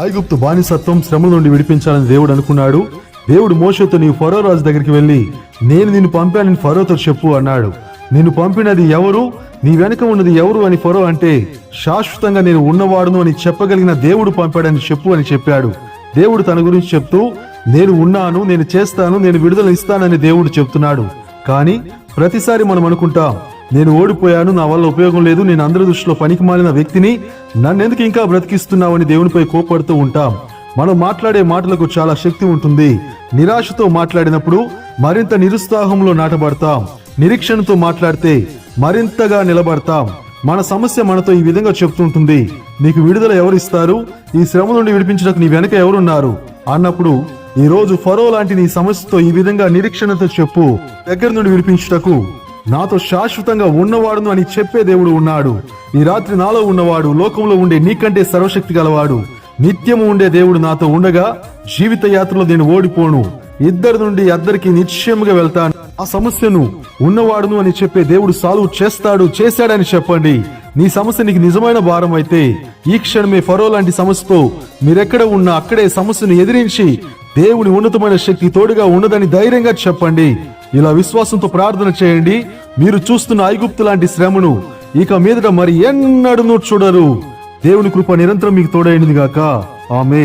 ఐగుప్తు బానిసత్వం శ్రమల నుండి విడిపించాలని దేవుడు అనుకున్నాడు. దేవుడు మోషతో నీ ఫరో రాజు దగ్గరికి వెళ్ళి నేను నిన్ను పంపానని ఫరోతో చెప్పు అన్నాడు. నిన్ను పంపినది ఎవరు? నీ వెనుక ఉన్నది ఎవరు? అని ఫరో అంటే శాశ్వతంగా నేను ఉన్నవాడును అని చెప్పగలిగిన దేవుడు పంపాడని చెప్పు అని చెప్పాడు. దేవుడు తన గురించి చెప్తూ నేను ఉన్నాను నేను చేస్తాను నేను విడుదల ఇస్తానని దేవుడు చెప్తున్నాడు. కానీ ప్రతిసారి మనం అనుకుంటాం నేను ఓడిపోయాను నా వల్ల ఉపయోగం లేదు నేను అందరి దృష్టిలో పనికి మాలిన వ్యక్తిని. నన్నెందుకు ఇంకా బ్రతికిస్తున్నావని దేవునిపై కోపడుతూ ఉంటాం. మనం మాట్లాడే మాటలకు చాలా శక్తి ఉంటుంది. నిరాశతో మాట్లాడినప్పుడు మరింత నిరుత్సాహంలో నాటబడతాం. నిరీక్షణతో మాట్లాడితే మరింతగా నిలబడతాం. మన సమస్య మనతో ఈ విధంగా చెప్తుంటుంది. నీకు విడుదల ఎవరిస్తారు? ఈ శ్రమ నుండి విడిపించడానికి నీ వెనక ఎవరున్నారు? అన్నప్పుడు ఈ రోజు ఫరో లాంటి నీ సమస్యతో ఈ విధంగా నిరీక్షణతో చెప్పు. దగ్గర నుండి విడిపించుటకు నాతో శాశ్వతంగా ఉన్నవాడును అని చెప్పే దేవుడు ఉన్నాడు. ఈ రాత్రి నాలో ఉన్నవాడు లోకంలో ఉండే నీకంటే సర్వశక్తి గలవాడు. నిత్యము ఉండే దేవుడు నాతో ఉండగా జీవిత యాత్రలో నేను ఓడిపోను. ఇద్దరి నుండి అద్దరికి నిశ్చయముగా వెళ్తాను. ఆ సమస్యను ఉన్నవాడును అని చెప్పే దేవుడు సాల్వ్ చేస్తాడు చేశాడని చెప్పండి. నీ సమస్య నీకు నిజమైన భారం అయితే ఈ క్షణమే ఫరో లాంటి సమస్యతో మీరెక్కడ ఉన్నా అక్కడే సమస్యను ఎదిరించి దేవుని ఉన్నతమైన శక్తి తోడుగా ఉన్నదని ధైర్యంగా చెప్పండి. ఇలా విశ్వాసంతో ప్రార్థన చేయండి. మీరు చూస్తున్న ఐగుప్తు లాంటి శ్రమను ఇక మీదట మరి ఎన్నడూ చూడరు. దేవుని కృప నిరంతరం మీకు తోడైనది గాక. ఆమె